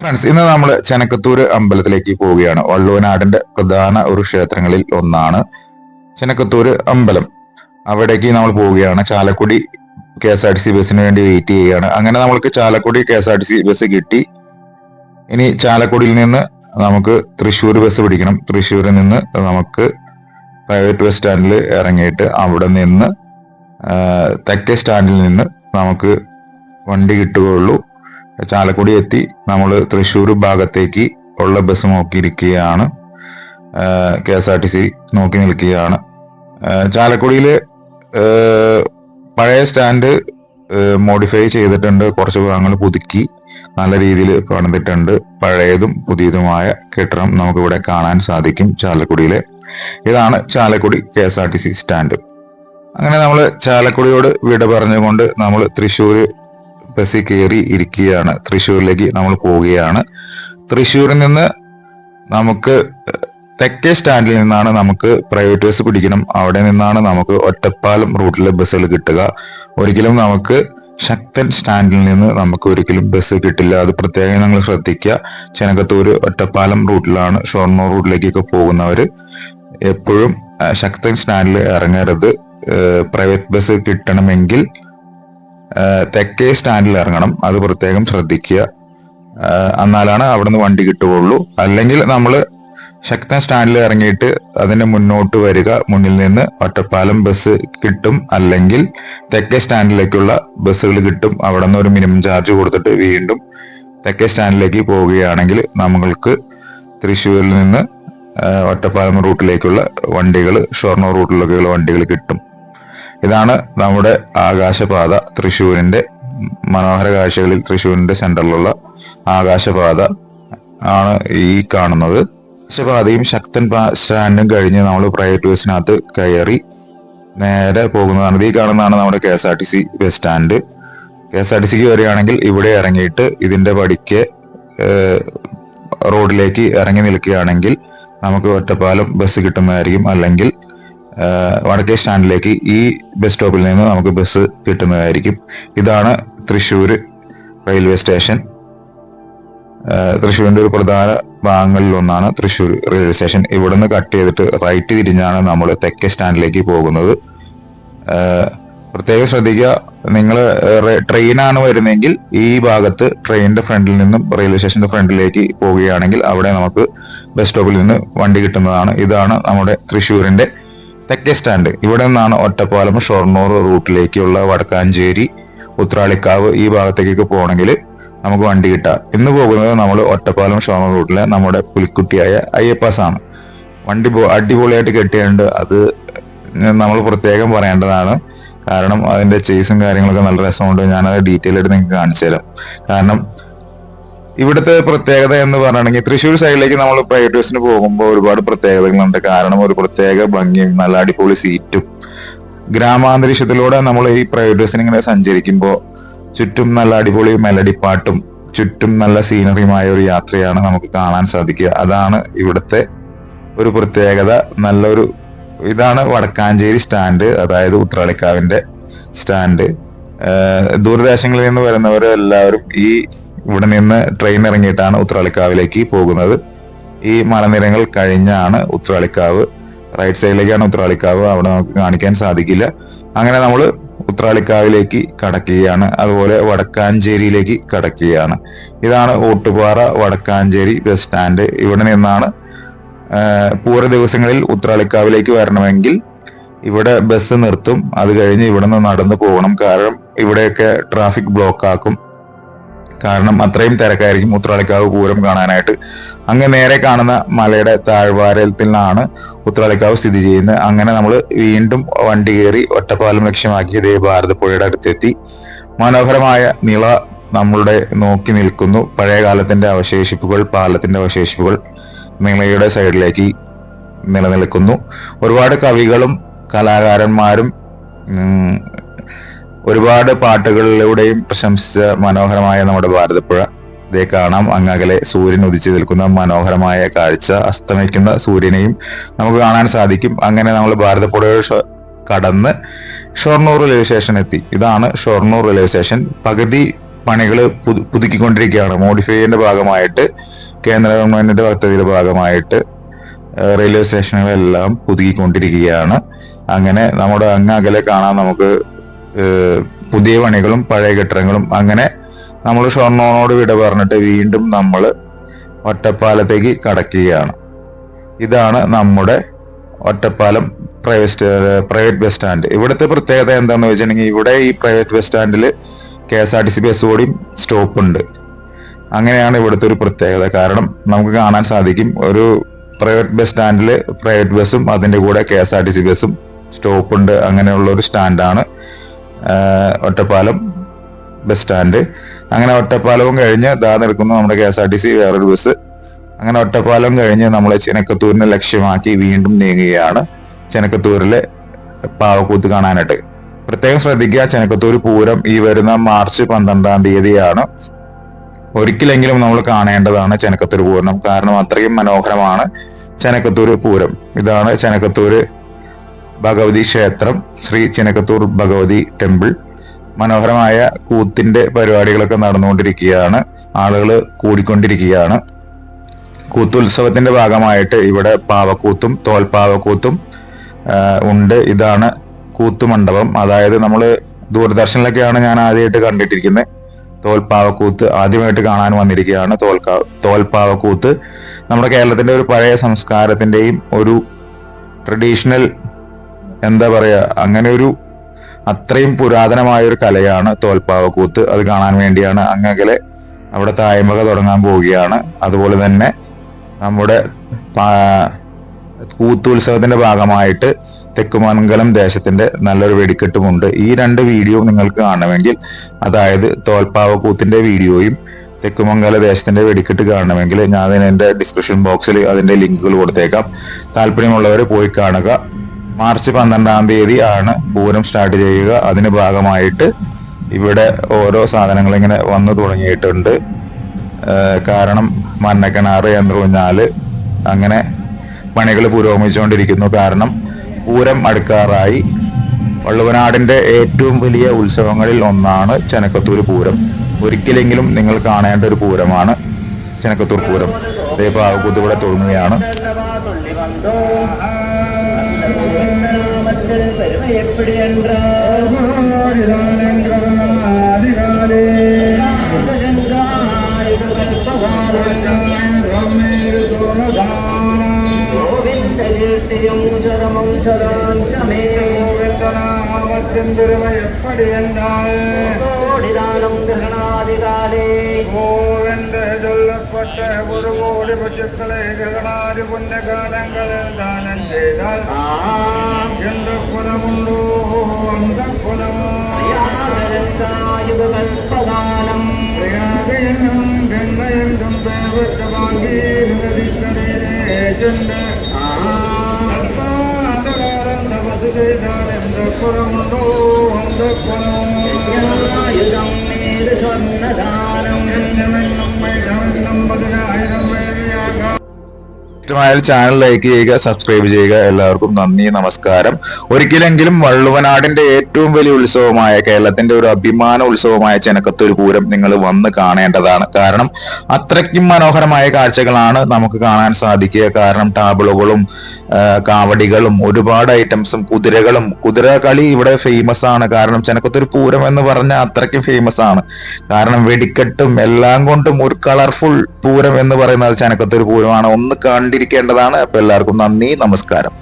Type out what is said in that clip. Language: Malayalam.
ഫ്രണ്ട്സ് ഇന്ന് നമ്മൾ ചെനക്കത്തൂർ അമ്പലത്തിലേക്ക് പോവുകയാണ്. വള്ളുവനാടിന്റെ പ്രധാന ഒരു ക്ഷേത്രങ്ങളിൽ ഒന്നാണ് ചെനക്കത്തൂർ അമ്പലം. അവിടേക്ക് നമ്മൾ പോവുകയാണ്. Chalakudy K S R T C ബസ്സിന് വേണ്ടി വെയിറ്റ് ചെയ്യുകയാണ്. അങ്ങനെ നമ്മൾക്ക് Chalakudy K S R T C bus കിട്ടി. ഇനി ചാലക്കുടിയിൽ നിന്ന് നമുക്ക് തൃശ്ശൂർ ബസ് പിടിക്കണം. തൃശ്ശൂരിൽ നിന്ന് നമുക്ക് പ്രൈവറ്റ് ബസ് സ്റ്റാൻഡിൽ ഇറങ്ങിയിട്ട് അവിടെ നിന്ന് തെക്കേ സ്റ്റാൻഡിൽ നിന്ന് നമുക്ക് വണ്ടി കിട്ടുകയുള്ളൂ. ചാലക്കുടി എത്തി. നമ്മൾ തൃശ്ശൂർ ഭാഗത്തേക്ക് ഉള്ള bus നോക്കിയിരിക്കുകയാണ്. K S R T C നോക്കി നിൽക്കുകയാണ്. ചാലക്കുടിയിൽ പഴയ സ്റ്റാൻഡ് മോഡിഫൈ ചെയ്തിട്ടുണ്ട്. കുറച്ച് ഭാഗങ്ങൾ പുതുക്കി നല്ല രീതിയിൽ പണിതിട്ടുണ്ട്. പഴയതും പുതിയതുമായ കെട്ടിടം നമുക്കിവിടെ കാണാൻ സാധിക്കും ചാലക്കുടിയിലെ. ഇതാണ് Chalakudy K S R T C stand അങ്ങനെ നമ്മൾ ചാലക്കുടിയോട് വിട പറഞ്ഞുകൊണ്ട് നമ്മൾ തൃശ്ശൂർ ബസ്സിൽ കയറി ഇരിക്കുകയാണ്. തൃശ്ശൂരിലേക്ക് നമ്മൾ പോവുകയാണ്. തൃശ്ശൂരിൽ നിന്ന് നമുക്ക് തെക്കേ സ്റ്റാൻഡിൽ നിന്നാണ് നമുക്ക് പ്രൈവറ്റ് ബസ് പിടിക്കണം. അവിടെ നിന്നാണ് നമുക്ക് ഒറ്റപ്പാലം റൂട്ടിലെ ബസ്സുകൾ കിട്ടുക. ഒരിക്കലും നമുക്ക് ശക്തൻ സ്റ്റാൻഡിൽ നിന്ന് നമുക്ക് ഒരിക്കലും ബസ് കിട്ടില്ല. അത് പ്രത്യേകം നിങ്ങൾ ശ്രദ്ധിക്കുക. ചെനകത്തൂര് ഒറ്റപ്പാലം റൂട്ടിലാണ് ഷൊർണൂർ റൂട്ടിലേക്കൊക്കെ പോകുന്നവർ എപ്പോഴും ശക്തൻ സ്റ്റാൻഡിൽ ഇറങ്ങരുത്. പ്രൈവറ്റ് ബസ് കിട്ടണമെങ്കിൽ തെക്കേ സ്റ്റാൻഡിൽ ഇറങ്ങണം. അത് പ്രത്യേകം ശ്രദ്ധിക്കുക. എന്നാലാണ് അവിടുന്ന് വണ്ടി കിട്ടുകയുള്ളൂ. അല്ലെങ്കിൽ നമ്മൾ ശക്തൻ സ്റ്റാൻഡിൽ ഇറങ്ങിയിട്ട് അതിന് മുന്നോട്ട് വരിക. മുന്നിൽ നിന്ന് ഒറ്റപ്പാലം ബസ് കിട്ടും. അല്ലെങ്കിൽ തെക്കേ സ്റ്റാൻഡിലേക്കുള്ള ബസ്സുകൾ കിട്ടും. അവിടെ നിന്ന് ഒരു മിനിമം ചാർജ് കൊടുത്തിട്ട് വീണ്ടും തെക്കേ സ്റ്റാൻഡിലേക്ക് പോവുകയാണെങ്കിൽ നമ്മൾക്ക് തൃശ്ശൂരിൽ നിന്ന് ഒറ്റപ്പാലം റൂട്ടിലേക്കുള്ള വണ്ടികൾ ഷൊർണൂർ റൂട്ടിലേക്കുള്ള വണ്ടികൾ കിട്ടും. ഇതാണ് നമ്മുടെ ആകാശപാത തൃശ്ശൂരിന്റെ മനോഹര കാഴ്ചകളിൽ തൃശ്ശൂരിന്റെ സെന്ററിലുള്ള ആകാശപാത ആണ് ഈ കാണുന്നത്. ആകാശപാതയും ശക്തൻ സ്റ്റാൻഡും കഴിഞ്ഞ് നമ്മൾ പ്രൈവറ്റ് ബസ്സിനകത്ത് കയറി നേരെ പോകുന്നതാണ്. ഈ കാണുന്നതാണ് നമ്മുടെ K S R T C bus stand K S R T സിക്ക് വരികയാണെങ്കിൽ ഇവിടെ ഇറങ്ങിയിട്ട് ഇതിന്റെ പടിക്ക് റോഡിലേക്ക് ഇറങ്ങി നിൽക്കുകയാണെങ്കിൽ നമുക്ക് ഒറ്റപ്പാലം ബസ് കിട്ടുന്നതായിരിക്കും. അല്ലെങ്കിൽ വടക്കേ സ്റ്റാൻഡിലേക്ക് ഈ ബസ് സ്റ്റോപ്പിൽ നിന്ന് നമുക്ക് ബസ് കിട്ടുന്നതായിരിക്കും. ഇതാണ് തൃശ്ശൂർ റെയിൽവേ സ്റ്റേഷൻ തൃശ്ശൂരിന്റെ ഒരു പ്രധാന ഭാഗങ്ങളിൽ ഒന്നാണ് തൃശ്ശൂർ റെയിൽവേ സ്റ്റേഷൻ ഇവിടുന്ന് കട്ട് ചെയ്തിട്ട് റൈറ്റ് തിരിഞ്ഞാണ് നമ്മൾ തെക്കേ സ്റ്റാൻഡിലേക്ക് പോകുന്നത്. പ്രത്യേകം ശ്രദ്ധിക്കുക നിങ്ങൾ ട്രെയിനാണ് വരുന്നതെങ്കിൽ ഈ ഭാഗത്ത് ട്രെയിനിന്റെ ഫ്രണ്ടിൽ നിന്നും റെയിൽവേ സ്റ്റേഷന്റെ ഫ്രണ്ടിലേക്ക് പോവുകയാണെങ്കിൽ അവിടെ നമുക്ക് ബസ് സ്റ്റോപ്പിൽ നിന്ന് വണ്ടി കിട്ടുന്നതാണ്. ഇതാണ് നമ്മുടെ തൃശ്ശൂരിന്റെ തെക്കേ സ്റ്റാൻഡ്. ഇവിടെ നിന്നാണ് ഒറ്റപ്പാലം ഷൊർണൂർ റൂട്ടിലേക്കുള്ള വടക്കാഞ്ചേരി ഉത്രാളിക്കാവ് ഈ ഭാഗത്തേക്കൊക്കെ പോകണമെങ്കിൽ നമുക്ക് വണ്ടി കിട്ടാം ഇന്ന് പോകുന്നത് നമ്മൾ ഒറ്റപ്പാലം ഷൊർണൂർ റൂട്ടിലെ നമ്മുടെ പുലിക്കുട്ടിയായ അയ്യപ്പാസ് ആണ് വണ്ടി അടിപൊളിയായിട്ട് കെട്ടിയുണ്ട് അത് നമ്മൾ പ്രത്യേകം പറയേണ്ടതാണ്. കാരണം അതിന്റെ ചേസും കാര്യങ്ങളൊക്കെ നല്ല രസമുണ്ട്. ഞാനത് ഡീറ്റെയിൽ ആയിട്ട് നിങ്ങൾക്ക് കാണിച്ചു തരാം കാരണം ഇവിടുത്തെ പ്രത്യേകത എന്ന് പറയുകയാണെങ്കിൽ തൃശ്ശൂർ സൈഡിലേക്ക് നമ്മൾ പ്രൈവറ്റ് ബസ്സിന് പോകുമ്പോൾ ഒരുപാട് പ്രത്യേകതകളുണ്ട്. കാരണം ഒരു പ്രത്യേക ഭംഗിയും നല്ല അടിപൊളി സീറ്റും ഗ്രാമാന്തരീക്ഷത്തിലൂടെ നമ്മൾ ഈ പ്രൈവറ്റ് ബസ്സിന് ഇങ്ങനെ സഞ്ചരിക്കുമ്പോൾ ചുറ്റും നല്ല അടിപൊളി മെലഡി പാട്ടും ചുറ്റും നല്ല സീനറിയുമായ ഒരു യാത്രയാണ് നമുക്ക് കാണാൻ സാധിക്കുക. അതാണ് ഇവിടുത്തെ ഒരു പ്രത്യേകത. നല്ലൊരു ഇതാണ് വടക്കാഞ്ചേരി സ്റ്റാൻഡ് അതായത് ഉത്രാളിക്കാവിന്റെ സ്റ്റാൻഡ് ദൂരദേശങ്ങളിൽ നിന്ന് വരുന്നവർ എല്ലാവരും ഈ ഇവിടെ നിന്ന് ട്രെയിൻ ഇറങ്ങിയിട്ടാണ് ഉത്രാളിക്കാവിലേക്ക് പോകുന്നത്. ഈ മലനിരകൾ കഴിഞ്ഞാണ് ഉത്രാളിക്കാവ്. റൈറ്റ് സൈഡിലേക്കാണ് ഉത്രാളിക്കാവ്. അവിടെ നമുക്ക് കാണിക്കാൻ സാധിക്കില്ല. അങ്ങനെ നമ്മൾ ഉത്രാളിക്കാവിലേക്ക് കടക്കുകയാണ്. അതുപോലെ വടക്കാഞ്ചേരിയിലേക്ക് കടക്കുകയാണ്. ഇതാണ് ഓട്ടുപാറ വടക്കാഞ്ചേരി ബസ് സ്റ്റാൻഡ് ഇവിടെ നിന്നാണ് പൂര ദിവസങ്ങളിൽ ഉത്രാളിക്കാവിലേക്ക് വരണമെങ്കിൽ ഇവിടെ ബസ് നിർത്തും. അത് കഴിഞ്ഞ് ഇവിടെ നിന്ന് നടന്നു പോകണം. കാരണം ഇവിടെയൊക്കെ ട്രാഫിക് ബ്ലോക്ക് ആക്കും. കാരണം അത്രയും തിരക്കായിരിക്കും ഉത്രാളിക്കാവ് പൂരം കാണാനായിട്ട്. അങ്ങ് നേരെ കാണുന്ന മലയുടെ താഴ്വാരത്തിലാണ് ഉത്രാളിക്കാവ് സ്ഥിതി ചെയ്യുന്നത്. അങ്ങനെ നമ്മൾ വീണ്ടും വണ്ടി കയറി ഒറ്റപ്പാലം ലക്ഷ്യമാക്കി ഇതേ ഭാരതപ്പുഴയുടെ അടുത്തെത്തി. മനോഹരമായ നിള നമ്മളുടെ നോക്കി നിൽക്കുന്നു. പഴയ കാലത്തിന്റെ അവശേഷിപ്പുകൾ പാലത്തിന്റെ അവശേഷിപ്പുകൾ നിളയുടെ സൈഡിലേക്ക് നിലനിൽക്കുന്നു. ഒരുപാട് കവികളും കലാകാരന്മാരും ഒരുപാട് പാട്ടുകളിലൂടെയും പ്രശംസിച്ച മനോഹരമായ നമ്മുടെ ഭാരതപ്പുഴ. ഇതേ കാണാം അങ്ങകലെ സൂര്യൻ ഉദിച്ചു നിൽക്കുന്ന മനോഹരമായ കാഴ്ച അസ്തമിക്കുന്ന സൂര്യനെയും നമുക്ക് കാണാൻ സാധിക്കും. അങ്ങനെ നമ്മൾ ഭാരതപ്പുഴ കടന്ന് ഷൊർണൂർ റെയിൽവേ സ്റ്റേഷൻ എത്തി. ഇതാണ് ഷൊർണൂർ റെയിൽവേ സ്റ്റേഷൻ പകുതി പണികൾ പുതു പുതുക്കിക്കൊണ്ടിരിക്കുകയാണ്. മോഡിഫൈയുടെ ഭാഗമായിട്ട് കേന്ദ്ര ഗവൺമെന്റിന്റെ പദ്ധതിയുടെ ഭാഗമായിട്ട് റെയിൽവേ സ്റ്റേഷനുകളെല്ലാം പുതുക്കിക്കൊണ്ടിരിക്കുകയാണ്. അങ്ങനെ നമ്മുടെ അങ്ങ് അകലെ കാണാൻ നമുക്ക് പുതിയ പണികളും പഴയ കെട്ടിടങ്ങളും അങ്ങനെ നമ്മൾ ഷൊർണൂറിനോട് വിട പറഞ്ഞിട്ട് വീണ്ടും നമ്മൾ ഒറ്റപ്പാലത്തേക്ക് കടക്കുകയാണ്. ഇതാണ് നമ്മുടെ Ottapalam private private bus stand. ഇവിടുത്തെ പ്രത്യേകത എന്താണെന്ന് വെച്ചിട്ടുണ്ടെങ്കിൽ ഇവിടെ ഈ പ്രൈവറ്റ് ബസ് സ്റ്റാൻഡിൽ K S R T C bus കൂടിയും സ്റ്റോപ്പ് ഉണ്ട്. അങ്ങനെയാണ് ഇവിടുത്തെ ഒരു പ്രത്യേകത. കാരണം നമുക്ക് കാണാൻ സാധിക്കും ഒരു പ്രൈവറ്റ് ബസ് സ്റ്റാൻഡിൽ പ്രൈവറ്റ് ബസ്സും അതിന്റെ കൂടെ K S R T C ബസ്സും സ്റ്റോപ്പ് ഉണ്ട്. അങ്ങനെയുള്ള ഒരു സ്റ്റാൻഡാണ് ഒറ്റപ്പാലം ബസ് സ്റ്റാൻഡ്. അങ്ങനെ ഒറ്റപ്പാലവും കഴിഞ്ഞ് ദാ നിൽക്കുന്ന നമ്മുടെ K S R T C വേറൊരു ബസ്. അങ്ങനെ ഒറ്റപ്പാലം കഴിഞ്ഞ് നമ്മൾ ചെനക്കത്തൂരിനെ ലക്ഷ്യമാക്കി വീണ്ടും നീങ്ങുകയാണ് ചെനക്കത്തൂരിലെ പാവക്കൂത്ത് കാണാനായിട്ട്. പ്രത്യേകം ശ്രദ്ധിക്കുക ചെനക്കത്തൂർ പൂരം ഈ വരുന്ന മാർച്ച് പന്ത്രണ്ടാം തീയതിയാണ്. ഒരിക്കലെങ്കിലും നമ്മൾ കാണേണ്ടതാണ് ചെനക്കത്തൂർ പൂരം. കാരണം അത്രയും മനോഹരമാണ് ചെനക്കത്തൂർ പൂരം. ഇതാണ് ചെനക്കത്തൂര് ഭഗവതി ക്ഷേത്രം ശ്രീ ചിനക്കത്തൂർ ഭഗവതി ടെമ്പിൾ. മനോഹരമായ കൂത്തിന്റെ പരിപാടികളൊക്കെ നടന്നുകൊണ്ടിരിക്കുകയാണ്. ആളുകൾ കൂടിക്കൊണ്ടിരിക്കുകയാണ്. കൂത്തുത്സവത്തിന്റെ ഭാഗമായിട്ട് ഇവിടെ പാവക്കൂത്തും തോൽപ്പാവക്കൂത്തും ഉണ്ട്. ഇതാണ് കൂത്തുമണ്ഡപം. അതായത് നമ്മൾ ദൂരദർശനിലൊക്കെയാണ് ഞാൻ ആദ്യമായിട്ട് കണ്ടിട്ടിരിക്കുന്നത് തോൽപ്പാവക്കൂത്ത് ആദ്യമായിട്ട് കാണാൻ വന്നിരിക്കുകയാണ്. തോൽക്കാ തോൽപ്പാവക്കൂത്ത്. നമ്മുടെ കേരളത്തിന്റെ ഒരു പഴയ സംസ്കാരത്തിന്റെയും ഒരു ട്രഡീഷണൽ എന്താ പറയാ അങ്ങനെ ഒരു അത്രയും പുരാതനമായ ഒരു കലയാണ് തോൽപ്പാവക്കൂത്ത്. അത് കാണാൻ വേണ്ടിയാണ് അങ്ങകലെ അവിടെ തായ്മക തുടങ്ങാൻ പോവുകയാണ്. അതുപോലെ തന്നെ നമ്മുടെ കൂത്തുത്സവത്തിന്റെ ഭാഗമായിട്ട് തെക്കുമംഗലം ദേശത്തിന്റെ നല്ലൊരു വെടിക്കെട്ടുമുണ്ട്. ഈ രണ്ട് വീഡിയോ നിങ്ങൾക്ക് കാണണമെങ്കിൽ അതായത് തോൽപ്പാവക്കൂത്തിന്റെ വീഡിയോയും തെക്കുമംഗല ദേശത്തിന്റെ വെടിക്കെട്ട് കാണണമെങ്കിൽ ഞാൻ അതിന് എന്റെ ഡിസ്ക്രിപ്ഷൻ ബോക്സിൽ അതിന്റെ ലിങ്കുകൾ കൊടുത്തേക്കാം. താല്പര്യമുള്ളവർ പോയി കാണുക. മാർച്ച് പന്ത്രണ്ടാം തീയതി ആണ് പൂരം സ്റ്റാർട്ട് ചെയ്യുക. അതിന് ഭാഗമായിട്ട് ഇവിടെ ഓരോ സാധനങ്ങൾ ഇങ്ങനെ വന്നു തുടങ്ങിയിട്ടുണ്ട്. കാരണം കാരണം എന്ന് പറഞ്ഞാൽ അങ്ങനെ പണികൾ പുരോഗമിച്ചുകൊണ്ടിരിക്കുന്നു. കാരണം പൂരം അടുക്കാറായി. വള്ളുവനാടിന്റെ ഏറ്റവും വലിയ ഉത്സവങ്ങളിൽ ഒന്നാണ് ചെനക്കത്തൂർ പൂരം. ഒരിക്കലെങ്കിലും നിങ്ങൾ കാണേണ്ട ഒരു പൂരമാണ് ചെനക്കത്തൂർ പൂരം. അതേ പാവക്കൂത്ത് തുടങ്ങുകയാണ് எப்படி என்றால் அதிகாலே சரமம் சதாஞ்சமே எப்படி என்றால் ஓடிதானம் கிரகணாதிகாலே ஓ ഒറ്റ ഒരു കോടി പശുക്കളെ ജഗളാര് പുണ്യകാലങ്ങൾ ദാനം ചെയ്താൽ എന്ത് ഫലമുണ്ടോ? അന്ത ഫലമോ? പ്രിയാകയെന്നും ഗംഗയെന്നും ദേവത്തെ വാങ്ങി ഹരിക്കടേജന്റെ അല്പാന്തകാലം തപസ് ചെയ്താൽ എന്ത് ഫലമുണ്ടോ? അന്ത ഫലമോ? Vamos fazer ഇഷ്ടമായാൽ ചാനൽ ലൈക്ക് ചെയ്യുക സബ്സ്ക്രൈബ് ചെയ്യുക. എല്ലാവർക്കും നന്ദി നമസ്കാരം. ഒരിക്കലെങ്കിലും വള്ളുവനാടിന്റെ ഏറ്റവും വലിയ ഉത്സവമായ കേരളത്തിന്റെ ഒരു അഭിമാന ഉത്സവമായ ചെനക്കത്തൂർ പൂരം നിങ്ങൾ വന്ന് കാണേണ്ടതാണ്. കാരണം അത്രയ്ക്കും മനോഹരമായ കാഴ്ചകളാണ് നമുക്ക് കാണാൻ സാധിക്കുക. കാരണം ടാബിളുകളും കാവടികളും ഒരുപാട് ഐറ്റംസും കുതിരകളും. കുതിര കളി ഇവിടെ ഫേമസ് ആണ്. കാരണം ചെനക്കത്തൂർ പൂരം എന്ന് പറഞ്ഞാൽ അത്രയ്ക്കും ഫേമസ് ആണ്. കാരണം വെടിക്കെട്ടും എല്ലാം കൊണ്ടും ഒരു കളർഫുൾ പൂരം എന്ന് പറയുന്നത് ചെനക്കത്തൂർ പൂരമാണ്. ഒന്ന് കണ്ടിരിക്കേണ്ടതാണ് അപ്പൊ എല്ലാവർക്കും നന്ദി നമസ്കാരം.